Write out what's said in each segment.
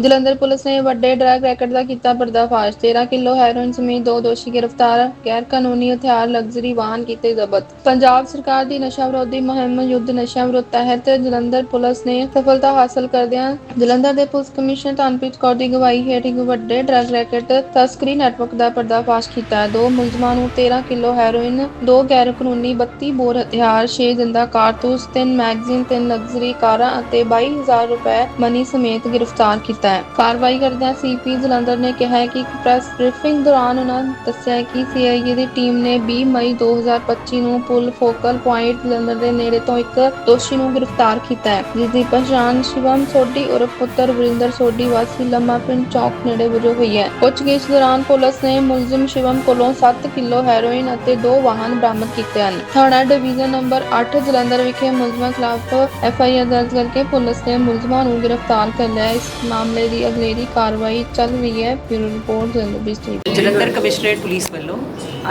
Jalandhar police ਨੇ ਵੱਡੇ drug racket ਦਾ ਕੀਤਾ ਪਰਦਾਫਾਸ਼ 13 ਕਿਲੋ ਹੈਰੋਇਨ ਸਮੇਤ ਦੋ ਦੋਸ਼ੀ ਗ੍ਰਿਫਤਾਰ ਗੈਰ ਕਾਨੂੰਨੀ ਹਥਿਆਰ, ਲਗਜ਼ਰੀ ਵਾਹਨ ਕੀਤੇ ਜ਼ਬਤ। ਪੰਜਾਬ ਸਰਕਾਰ ਦੀ ਨਸ਼ਾ ਵਿਰੋਧੀ ਮੁਹਿੰਮ, ਯੁੱਧ ਨਸ਼ਾ ਵਿਰੁੱਧ ਤਹਿਤ ਜਲੰਧਰ ਪੁਲਿਸ ਨੇ ਸਫਲਤਾ ਹਾਸਲ ਕਰਦਿਆਂ ਜਲੰਧਰ ਦੇ ਪੁਲਿਸ ਕਮਿਸ਼ਨਰ ਧਨਪ੍ਰੀਤ ਕੌਰ ਦੀ ਅਗਵਾਈ ਹੇਠ ਇੱਕ ਵੱਡੇ ਡਰੱਗ ਰੈਕਟ ਤਸਕਰੀ ਨੈਟਵਰਕ ਦਾ ਪਰਦਾਫਾਸ਼ ਕੀਤਾ। ਦੋ ਮੁਲਜ਼ਮਾਂ ਨੂੰ 13 ਕਿਲੋ ਹੈਰੋਇਨ, ਦੋ ਗੈਰ ਕਾਨੂੰਨੀ 32 ਬੋਰ ਹਥਿਆਰ 6 ਜਿੰਦਾ ਕਾਰਤੂਸ, ਤਿੰਨ ਮੈਗਜ਼ੀਨ, ਤਿੰਨ ਲਗਜ਼ਰੀ ਕਾਰਾਂ ਅਤੇ 22000 ਰੁਪਏ ਮਨੀ ਸਮੇਤ ਗ੍ਰਿਫਤਾਰ ਕੀਤਾ ਹੈ। ਕਾਰਵਾਈ ਕਰਦਿਆਂ ਸੀਪੀ ਜਲੰਧਰ ਨੇ ਕਿਹਾ ਹੈ ਕਿ ਇੱਕ ਪ੍ਰੈਸ ਬ੍ਰੀਫਿੰਗ ਦੌਰਾਨ ਉਹਨਾਂ ਦੱਸਿਆ ਹੈ ਕਿ ਸੀਆਈਏ ਦੀ ਟੀਮ ਨੇ 20 ਮਈ 2025 ਨੂੰ ਪੁਲ ਫੋਕਲ ਪੁਆਇੰਟ ਜਲੰਧਰ ਦੇ ਨੇੜੇ ਤੋਂ ਇੱਕ ਦੋਸ਼ੀ ਨੂੰ ਗ੍ਰਿਫਤਾਰ ਕੀਤਾ ਹੈ ਜਿਸ ਦੀ ਪਛਾਣ ਸ਼ਿਵਮ ਸੋਢੀ ਉਰਫ ਪੁੱਤਰ ਵਰਿੰਦਰ ਸੋਢੀ ਵਾਸੀ ਲੰਮਾ ਪਿੰਡ ਚੌਕ ਨੇੜੇ ਵਜੋਂ ਹੋਈ ਹੈ। ਪੁੱਛਗਿੱਛ ਦੌਰਾਨ ਪੁਲਿਸ ਨੇ ਮੁਲਜ਼ਮ ਸ਼ਿਵਮ ਕੋਲੋਂ 7 ਕਿਲੋ ਹੈਰੋਇਨ ਅਤੇ ਦੋ ਵਾਹਨ ਬਰਾਮਦ ਕੀਤੇ ਹਨ। ਥਾਣਾ ਡਿਵੀਜ਼ਨ ਨੰਬਰ 8 ਜਲੰਧਰ ਵਿਖੇ ਮੁਲਜ਼ਮਾਂ ਖਿਲਾਫ ਐਫ ਆਈ ਆਰ ਦਰਜ ਕਰਕੇ ਪੁਲਿਸ ਨੇ ਮੁਲਜ਼ਮਾਂ ਨੂੰ ਗ੍ਰਿਫਤਾਰ ਕਰ ਲਿਆ ਇਸ ਮਾਮਲੇ ਦੀ ਅਗਲੇਰੀ ਕਾਰਵਾਈ ਚੱਲ ਰਹੀ ਹੈ, bureau report Jalandhar district Jalandhar commissionerate police ਵੱਲੋਂ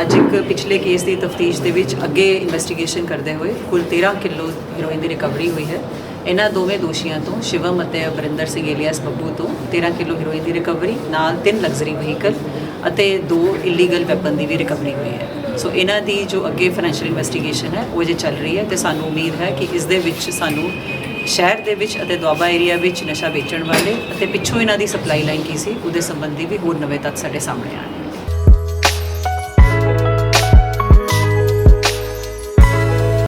ਅੱਜ ਇੱਕ ਪਿਛਲੇ ਕੇਸ ਦੀ ਤਫਤੀਸ਼ ਦੇ ਵਿੱਚ ਅੱਗੇ ਇਨਵੈਸਟੀਗੇਸ਼ਨ ਕਰਦੇ ਹੋਏ ਕੁੱਲ 13 ਕਿਲੋ ਹੀਰੋਇਨ ਦੀ ਰਿਕਵਰੀ ਹੋਈ ਹੈ। ਇਹਨਾਂ ਦੋਵੇਂ ਦੋਸ਼ੀਆਂ ਤੋਂ, ਸ਼ਿਵਮ ਅਤੇ ਅਬਰਿੰਦਰ ਸਿੰਘ ਏਲੀਅਸ ਬੱਬੂ ਤੋਂ 13 ਕਿਲੋ ਹੀਰੋਇਨ ਦੀ ਰਿਕਵਰੀ ਨਾਲ ਤਿੰਨ ਲਗਜ਼ਰੀ ਵਹੀਕਲ ਅਤੇ ਦੋ ਇਲੀਗਲ ਵੈਪਨ ਦੀ ਵੀ ਰਿਕਵਰੀ ਹੋਈ ਹੈ। ਸੋ ਇਹਨਾਂ ਦੀ ਜੋ ਅੱਗੇ ਫਾਈਨੈਂਸ਼ੀਅਲ ਇਨਵੈਸਟੀਗੇਸ਼ਨ ਹੈ, ਉਹ ਜੇ ਚੱਲ ਰਹੀ ਹੈ ਤੇ ਸਾਨੂੰ ਉਮੀਦ ਹੈ ਕਿ ਇਸ ਦੇ ਵਿੱਚ ਸਾਨੂੰ ਸ਼ਹਿਰ ਦੇ ਵਿੱਚ ਅਤੇ ਦੁਆਬਾ ਏਰੀਆ ਵਿੱਚ ਨਸ਼ਾ ਵੇਚਣ ਵਾਲੇ ਅਤੇ ਪਿੱਛੋਂ ਇਹਨਾਂ ਦੀ ਸਪਲਾਈ ਲਾਈਨ ਕੀ ਸੀ, ਉਹਦੇ ਸੰਬੰਧੀ ਵੀ ਹੋਰ ਨਵੇਂ ਤੱਥ ਸਾਡੇ ਸਾਹਮਣੇ ਆਉਣਗੇ।